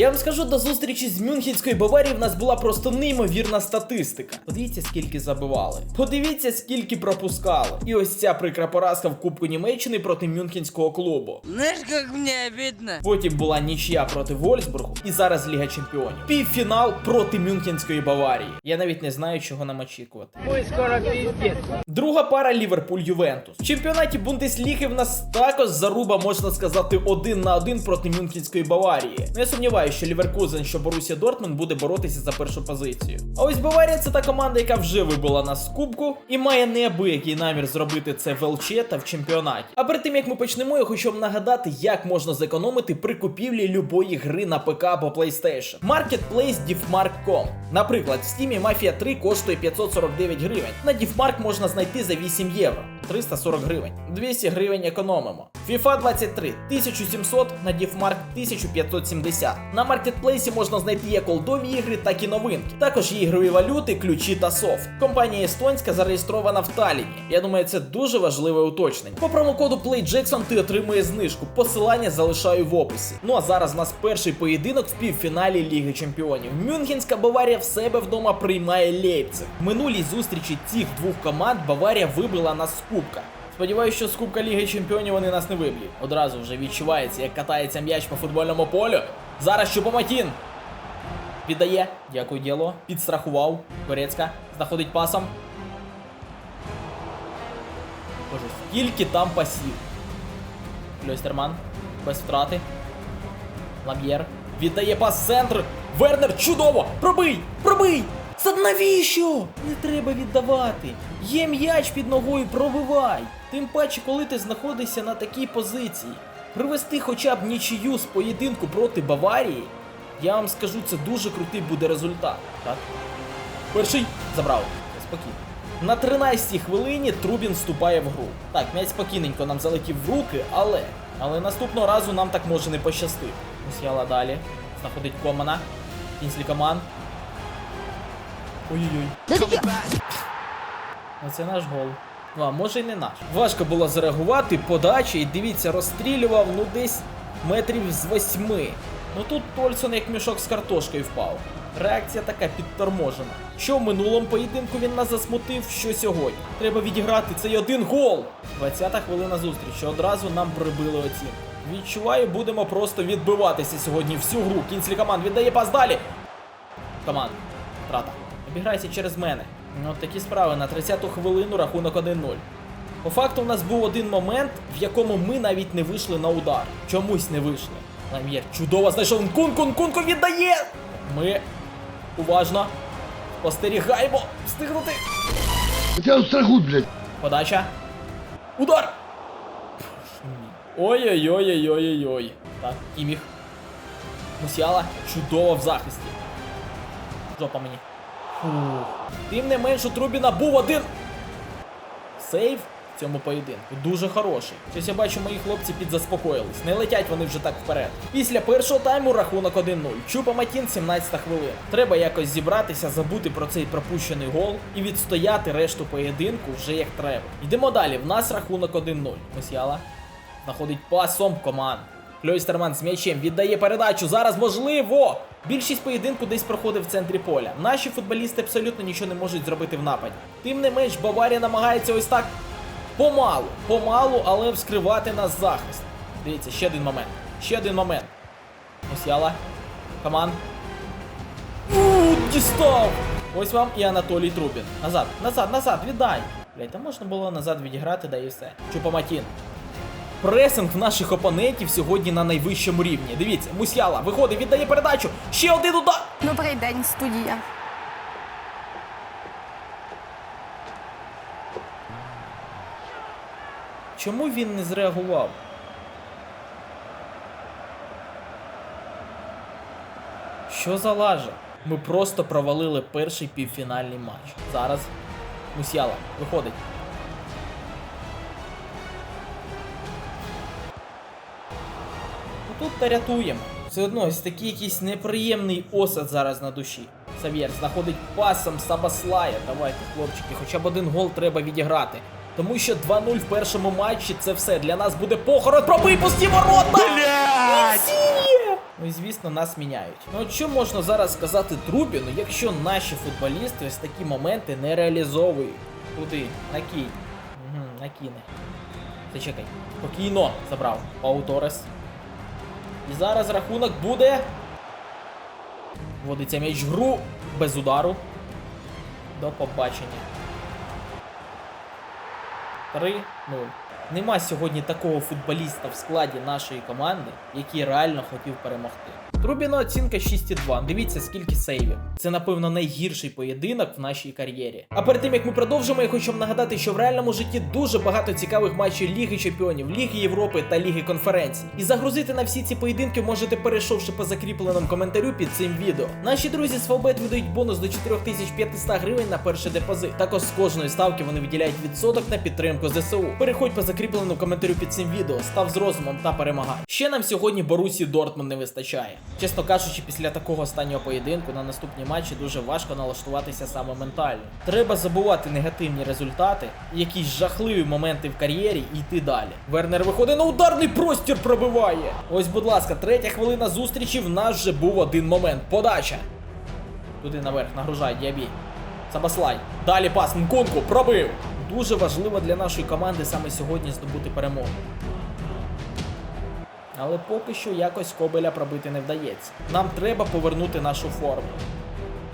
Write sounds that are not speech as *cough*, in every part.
Я вам скажу, до зустрічі з Мюнхенською Баварією в нас була просто неймовірна статистика. Подивіться, скільки забивали. Подивіться, скільки пропускали. І ось ця прикра поразка в Кубку Німеччини проти Мюнхенського клубу. Знаешь, как мне обидно? Потім була нічия проти Вольсбургу, і зараз Ліга Чемпіонів. Півфінал проти Мюнхенської Баварії. Я навіть не знаю, чого нам очікувати. Друга пара Ліверпуль Ювентус. В чемпіонаті Бундесліги в нас також заруба, можна сказати, один на один проти Мюнхенської Баварії. Не сумніваюся, що Ліверкузен, що Борусія Дортмунд буде боротися за першу позицію. А ось Баварія це та команда, яка вже вибила нас з кубку і має неабиякий намір зробити це в ЛЧ та в чемпіонаті. А перед тим як ми почнемо, я хочу вам нагадати, як можна зекономити при купівлі любої гри на ПК або PlayStation. Marketplace Diffmark.com. Наприклад, в Steam Mafia 3 коштує 549 гривень. На Diffmark можна знайти за 8 євро. 340 гривень. 200 гривень економимо. FIFA 23 1700, на Diffmark 1570. На маркетплейсі можна знайти як олдові ігри, так і новинки. Також є ігрові валюти, ключі та софт. Компанія естонська зареєстрована в Талліні. Я думаю, це дуже важливе уточнення. По промокоду PlayJackson ти отримуєш знижку. Посилання залишаю в описі. Ну а зараз у нас перший поєдинок в півфіналі Ліги Чемпіонів. Мюнхенська Баварія в себе вдома приймає Лейпциг. Минулій зустрічі цих двох команд Баварія вибила нас з кубка. Сподіваюсь, що з Ліги Чемпіонів вони нас не виб'ють. Одразу вже відчувається, як катається м'яч по футбольному полю. Зараз Чупоматін. Віддає. Дякую, діло. Підстрахував. Корецька. Знаходить пасом. Боже, скільки там пасів. Кльойстерман. Без втрати. Лам'єр. Віддає пас центр. Вернер, чудово! Пробий! Пробий! Це навіщо? Не треба віддавати. Є м'яч під ногою, пробивай. Тим паче, коли ти знаходишся на такій позиції. Привести хоча б нічию з поєдинку проти Баварії, я вам скажу, це дуже крутий буде результат. Так? Перший забрав. Спокійно. На 13-й хвилині Трубін вступає в гру. Так, м'яч спокійненько нам залетів в руки, але. Але наступного разу нам так може не пощастити. Мусіяла далі. Знаходить Комана. Кінслі Коман. Ой-ой-ой. Оце наш гол. Ну, а може й не наш. Важко було зреагувати, подача, і дивіться, розстрілював ну десь метрів з восьми. Ну тут Тольсон як мішок з картошкою впав. Реакція така підторможена. Що в минулому поєдинку він нас засмутив, що сьогодні. Треба відіграти цей один гол. 20-та хвилина зустрічі. Одразу нам прибили оцінку. Відчуваю, будемо просто відбиватися сьогодні всю гру. Кінслі команд віддає пас далі. Команд. Втрата. Обіграйся через мене. Ну, такі справи на 30-ту хвилину рахунок 1-0. По факту, у нас був один момент, в якому ми навіть не вийшли на удар. Чомусь не вийшли. Лам'єр чудово знайшов Нкунку, Нкунку віддає! Ми уважно спостерігаємо. Встигнути. Тебя страхуют, блядь. Подача. Удар! Ой-ой-ой-ой-ой-ой. Так, Кіміх. Мусіала чудово в захисті. Жопа мені. Тим не менш у Трубіна був один. Сейв в цьому поєдинку дуже хороший. Щось я бачу, мої хлопці підзаспокоїлись. Не летять вони вже так вперед. Після першого тайму рахунок 1-0. Чупа Матін, 17 хвилина. Треба якось зібратися, забути про цей пропущений гол і відстояти решту поєдинку вже як треба. Йдемо далі. В нас рахунок 1-0. Мусіала знаходить пасом команд. Кльойстерман з м'ячем віддає передачу. Зараз можливо. Більшість поєдинку десь проходить в центрі поля. Наші футболісти абсолютно нічого не можуть зробити в нападі. Тим не менш, Баварія намагається ось так помалу, помалу, але вскривати нас захист. Дивіться, ще один момент. Ще один момент. Мусіала. Команд. У, дістав! Ось вам і Анатолій Трубін. Назад, назад, назад, віддай. Блять, там можна було назад відіграти, да і все. Чупоматін. Пресинг наших опонентів сьогодні на найвищому рівні. Дивіться, Мусяла виходить, віддає передачу. Ще один удар. Добрий день, студія. Чому він не зреагував? Що за лажа? Ми просто провалили перший півфінальний матч. Зараз Мусяла виходить. Тут та рятуємо. Все одно ось такий якийсь неприємний осад зараз на душі. Сав'єр знаходить пасом Сабаслая. Давайте, хлопчики, хоча б один гол треба відіграти. Тому що 2-0 в першому матчі це все. Для нас буде похорон. Пробий пусті ворота! Ну і звісно, нас міняють. Ну от що можна зараз сказати Трубіну, якщо наші футболісти ось такі моменти не реалізовують? Куди? Накинь. Угу, накине. Зачекай. Спокійно забрав. Пау Торес. І зараз рахунок буде. Вводиться м'яч гру без удару. До побачення. 3-0. Нема сьогодні такого футболіста в складі нашої команди, який реально хотів перемогти. Трубіна оцінка 6,2. Дивіться, скільки сейвів. Це, напевно, найгірший поєдинок в нашій кар'єрі. А перед тим як ми продовжимо, я хочу вам нагадати, що в реальному житті дуже багато цікавих матчів Ліги Чемпіонів, Ліги Європи та Ліги конференцій. І загрузити на всі ці поєдинки можете перейшовши по закріпленому коментарю під цим відео. Наші друзі з Фавбет видають бонус до 4500 гривень на перший депозит. Також з кожної ставки вони виділяють відсоток на підтримку ЗСУ. Переходь по закріпленому коментарю під цим відео, став з розумом та перемагай. Ще нам сьогодні Борусі Дортмунд не вистачає. Чесно кажучи, після такого останнього поєдинку на наступні матчі дуже важко налаштуватися саме ментально. Треба забувати негативні результати, якісь жахливі моменти в кар'єрі і йти далі. Вернер виходить на ударний простір, пробиває. Ось, будь ласка, третя хвилина зустрічі. В нас вже був один момент. Подача. Туди наверх, нагружай, Діабі. Сабаслай. Далі пас Нконку, пробив. Дуже важливо для нашої команди саме сьогодні здобути перемогу. Але поки що якось Кобеля пробити не вдається. Нам треба повернути нашу форму.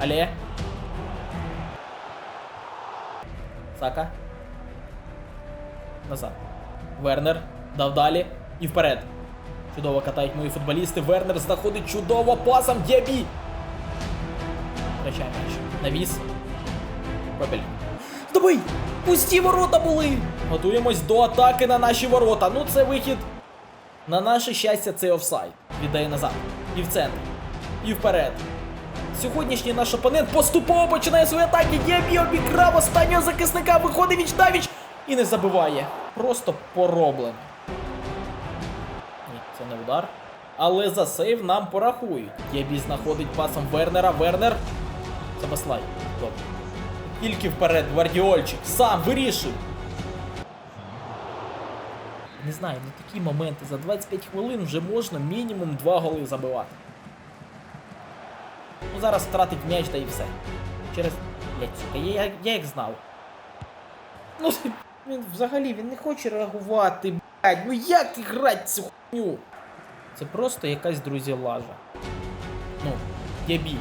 Але. Сака. Назад. Вернер. Дав далі. І вперед. Чудово катають мої футболісти. Вернер знаходить чудово пасом. Діабі. Втрачає м'яч. Навіс. Кобель. Здобий! Пусті ворота були! Готуємось до атаки на наші ворота. Ну це вихід. На наше щастя, це офсайд. Віддає назад. І в центр. І вперед. Сьогоднішній наш опонент поступово починає свої атаки. Діабі обікрав останнього захисника, виходить віч навіч і не забиває. Просто пороблено. Ні, це не удар. Але за сейв нам порахують. Діабі знаходить пасом Вернера. Вернер. Забаслай. Добре. Тільки вперед, гвардіольчик. Сам вирішуй. Не знаю, ну такі моменти за 25 хвилин вже можна мінімум 2 голи забивати. Ну зараз втратить м'яч та і все. Через. Блять, сука, я, я, я як знав. Ну, він взагалі він не хоче реагувати, блядь, ну як грати цю хуйню? Це просто якась друзі лажа. Ну, ябі.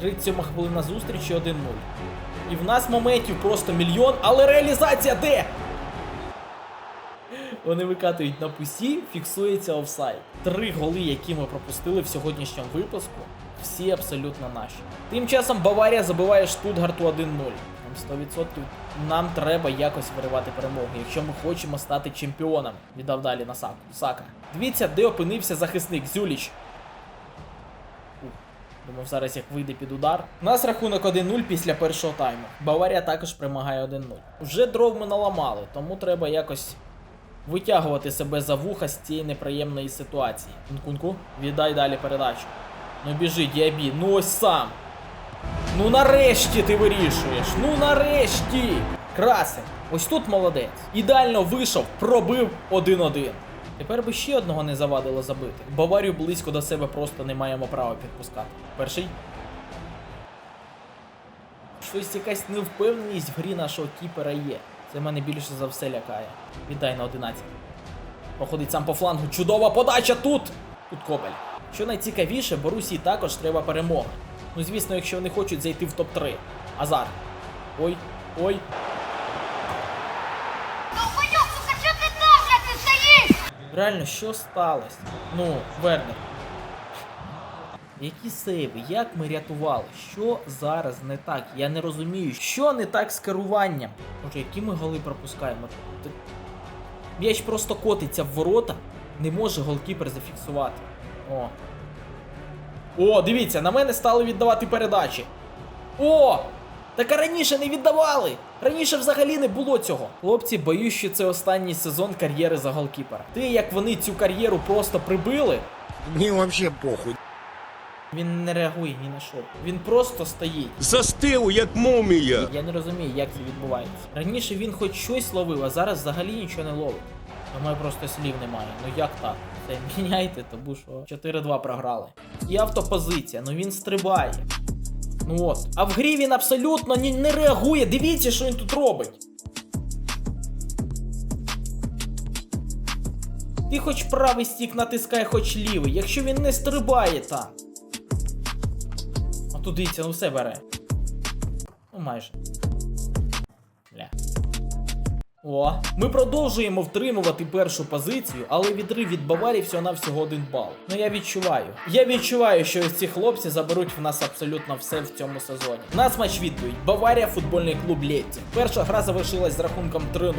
37 хвилина зустрічі 1-0. І в нас моментів просто мільйон, але реалізація де? Вони викатують на пусі, фіксується офсайд. Три голи, які ми пропустили в сьогоднішньому випуску, всі абсолютно наші. Тим часом Баварія забиває Штутгарту 1-0. Там 100% нам треба якось виривати перемогу, якщо ми хочемо стати чемпіоном. Віддав далі на Саку. Сака. Дивіться, де опинився захисник Зюліч. Думав, зараз як вийде під удар. У нас рахунок 1-0 після першого тайму. Баварія також перемагає 1-0. Вже дров ми наламали, тому треба якось витягувати себе за вуха з цієї неприємної ситуації. Нкунку, віддай далі передачу. Ну біжи, Діабі, ну ось сам. Ну нарешті ти вирішуєш. Ну нарешті. Красень. Ось тут молодець. Ідеально вийшов, пробив 1-1. Тепер би ще одного не завадило забити. Баварію близько до себе просто не маємо права підпускати. Перший. Щось якась невпевненість в грі нашого кіпера є. Це мене більше за все лякає. Віддай на 11. Проходить сам по флангу. Чудова подача тут! Тут Кобель. Що найцікавіше, Борусі також треба перемога. Ну, звісно, якщо вони хочуть зайти в топ-3. Азар. Ой, ой. Реально, що сталося? Ну, Вернер. Які сейви? Як ми рятували? Що зараз не так? Я не розумію, що не так з керуванням. Може, які ми голи пропускаємо? М'яч просто котиться в ворота, не може голкіпер зафіксувати. О. О, дивіться, на мене стали віддавати передачі. О! Так а раніше не віддавали! Раніше взагалі не було цього. Хлопці, боюсь, що це останній сезон кар'єри за голкіпера. Те, як вони цю кар'єру просто прибили, Мне вообще похуй. він не реагує ні на що. Він просто стоїть. Застив, як мумія. Я не розумію, як це відбувається. Раніше він хоч щось ловив, а зараз взагалі нічого не ловить. Думаю, просто слів немає. Ну як так? Це міняйте, тому що 4-2 програли. І автопозиція, ну він стрибає. Ну от. А в грі він абсолютно ні, не реагує. Дивіться, що він тут робить. Ти хоч правий стік натискай, хоч лівий, якщо він не стрибає там. А тут дивіться, ну все бере. Ну майже. О, ми продовжуємо втримувати першу позицію, але відрив від Баварії всього на всього один бал. Ну я відчуваю. Я відчуваю, що ось ці хлопці заберуть в нас абсолютно все в цьому сезоні. Нас матч відповідь. Баварія, футбольний клуб Лєтті. Перша гра завершилась з рахунком 3-0.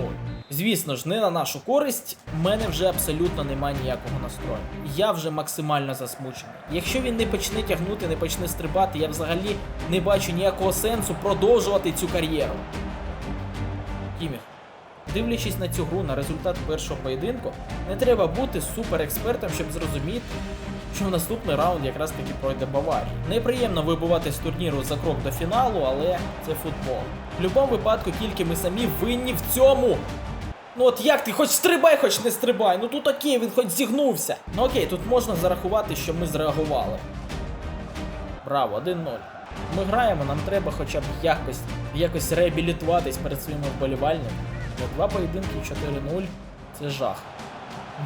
Звісно ж, не на нашу користь. В мене вже абсолютно немає ніякого настрою. Я вже максимально засмучений. Якщо він не почне тягнути, не почне стрибати, я взагалі не бачу ніякого сенсу продовжувати цю кар'єру. Кіміх. Дивлячись на цю гру, на результат першого поєдинку, не треба бути суперекспертом, щоб зрозуміти, що в наступний раунд якраз таки пройде Баварія. Неприємно вибувати з турніру за крок до фіналу, але це футбол. В будь-якому випадку тільки ми самі винні в цьому. Ну от як ти, хоч стрибай, хоч не стрибай. Ну тут окей, він хоч зігнувся. Ну окей, тут можна зарахувати, що ми зреагували. Браво, 1-0. Ми граємо, нам треба хоча б якось, якось реабілітуватись перед своїми вболівальниками. Два поєдинки 4-0 це жах.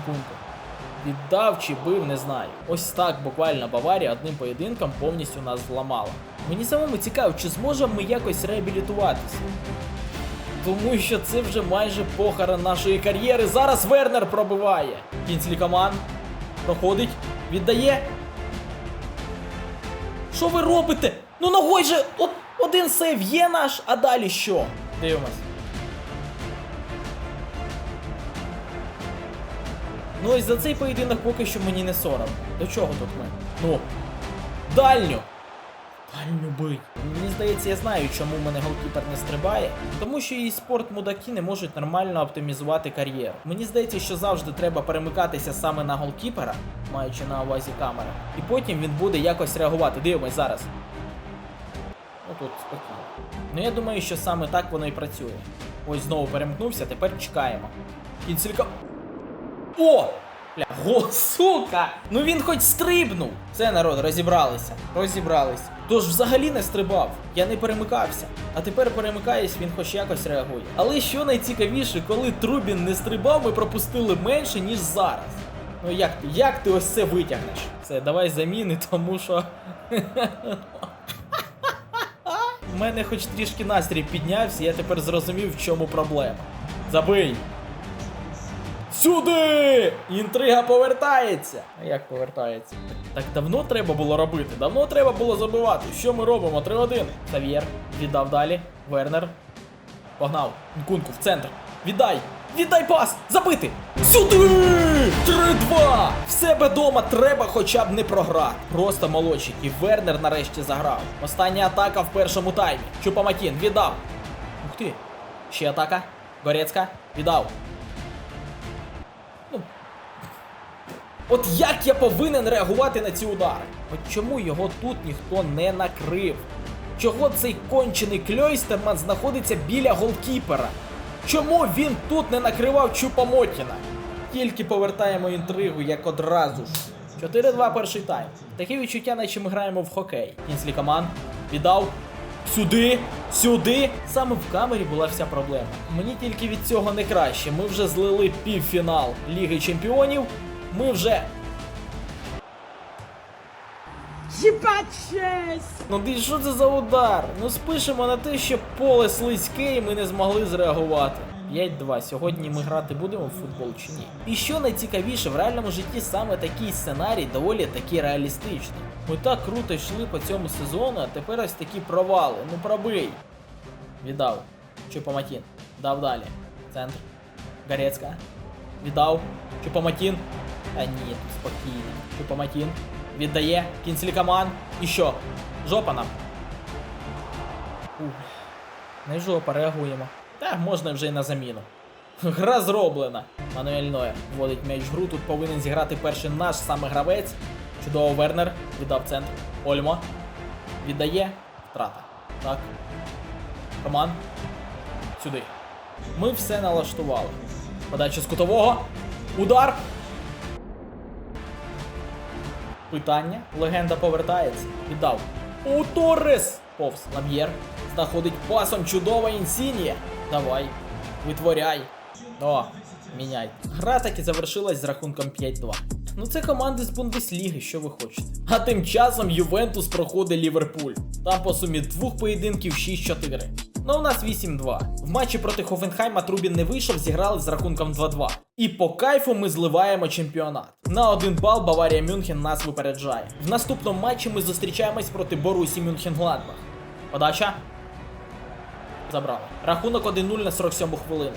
Нкунку. Віддав чи бив, не знаю. Ось так буквально Баварія одним поєдинком повністю нас зламала. Мені самому цікаво, чи зможемо ми якось реабілітуватися. Тому що це вже майже похорон нашої кар'єри. Зараз Вернер пробиває. Кінцлі команд. Проходить, віддає. Що ви робите? Ну ногой же от, один сейв є наш, а далі що? Дивимось. Ну ось за цей поєдинок поки що мені не соромно. До чого тут ми? Ну. Дальню! Дальню бий. Мені здається, я знаю, чому в мене голкіпер не стрибає. Тому що і спорт мудаки не можуть нормально оптимізувати кар'єру. Мені здається, що завжди треба перемикатися саме на голкіпера, маючи на увазі камера, і потім він буде якось реагувати. Дивимось зараз. Ну тут спокійно. Ну я думаю, що саме так воно і працює. Ось знову перемкнувся, тепер чекаємо. Кінцелька. О! Бля, го, сука! Ну він хоч стрибнув! Це народ, розібралися. Розібралися. Тож взагалі не стрибав, я не перемикався. А тепер перемикаюсь, він хоч якось реагує. Але що найцікавіше, коли Трубін не стрибав, ми пропустили менше, ніж зараз. Ну як ти, як ти ось це витягнеш? Все, давай заміни, тому що. *laughs* У мене хоч трішки настрій піднявся, я тепер зрозумів, в чому проблема. Забий! Сюди! Інтрига повертається. А як повертається? Так давно треба було робити, давно треба було забивати. Що ми робимо? 3-1. Сав'єр віддав далі. Вернер. Погнав. Нкунку в центр. Віддай! Віддай пас! Забити! Сюди! 3-2! В себе дома треба хоча б не програти. Просто молодчик. І Вернер нарешті заграв. Остання атака в першому таймі. Чупаматін віддав. Ух ти! Ще атака. Горецька. Віддав. От як я повинен реагувати на ці удари? От чому його тут ніхто не накрив? Чого цей кончений Кльойстерман знаходиться біля голкіпера? Чому він тут не накривав Чупамотіна? Тільки повертаємо інтригу, як одразу ж. 4-2 перший тайм. Таке відчуття, наче ми граємо в хокей. Кінслі команд віддав. Сюди, сюди. Саме в камері була вся проблема. Мені тільки від цього не краще. Ми вже злили півфінал Ліги Чемпіонів. Ми вже. Ну ти що це за удар? Ну спишемо на те, що поле слизьке і ми не змогли зреагувати. 5-2. Сьогодні ми грати будемо в футбол чи ні? І що найцікавіше, в реальному житті саме такий сценарій доволі таки реалістичний. Ми так круто йшли по цьому сезону, а тепер ось такі провали. Ну пробий. Віддав. Чупаматін. Дав далі. Центр. Горецька. Віддав. Чупаматін. А ні, спокійно. Чупаматін. Віддає. Кінцлі команд. І що? Жопа нам. Ух. Не жопа, реагуємо. Та можна вже й на заміну. Гра зроблена. Мануель Ноя вводить м'яч в гру. Тут повинен зіграти перший наш саме гравець. Чудово Вернер. Віддав центр. Ольмо. Віддає. Втрата. Так. Роман. Сюди. Ми все налаштували. Подача з кутового. Удар. Питання. Легенда повертається. Віддав. У Торрес! Повз. Лам'єр. Знаходить пасом чудова інсінія. Давай. Витворяй. О, міняй. Гра так і завершилась з рахунком 5-2. Ну це команди з Бундесліги, що ви хочете. А тим часом Ювентус проходить Ліверпуль. Там по сумі двох поєдинків 6-4. Ну у нас 8-2. В матчі проти Хофенхайма Трубін не вийшов, зіграли з рахунком 2-2. І по кайфу ми зливаємо чемпіонат. На один бал Баварія Мюнхен нас випереджає. В наступному матчі ми зустрічаємось проти Борусі Мюнхен Гладбах. Подача. Забрали. Рахунок 1-0 на 47 хвилину.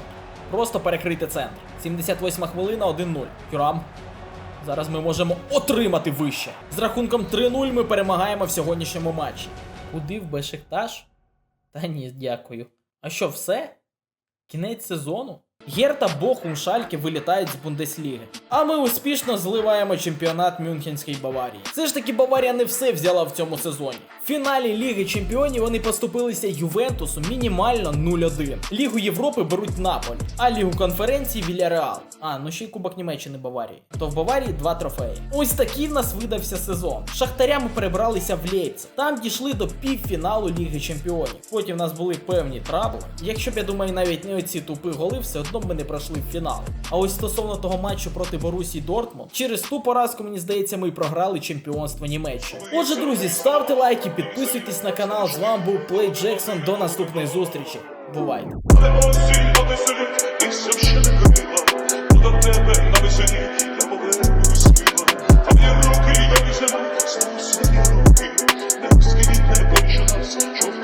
Просто перекрити центр. 78 хвилина 1-0. Тюрам. Зараз ми можемо отримати вище. З рахунком 3-0 ми перемагаємо в сьогоднішньому матчі. Куди в Бешикташ? Та ні, дякую. А що, все? Кінець сезону? Герта Бохум Шальке вилітають з Бундесліги. А ми успішно зливаємо чемпіонат Мюнхенської Баварії. Все ж таки Баварія не все взяла в цьому сезоні. В фіналі Ліги Чемпіонів вони поступилися Ювентусу мінімально 0-1. Лігу Європи беруть Наполі, а Лігу конференції Вільяреал. А, ну ще й Кубок Німеччини Баварії. То в Баварії два трофеї. Ось такий в нас видався сезон. Шахтаря ми перебралися в Лейпциг. Там дійшли до півфіналу Ліги Чемпіонів. Потім в нас були певні трабли. Якщо б я думаю, навіть не оці тупі голи, все одно б ми не пройшли в фінал. А ось стосовно того матчу проти Борусі Дортмунд, через ту поразку, мені здається, ми програли чемпіонство Німеччини. Отже, друзі, ставте лайки, підписуйтесь на канал. З вами був Плей Джексон. До наступної зустрічі. Бувайте! Тебе на веселі,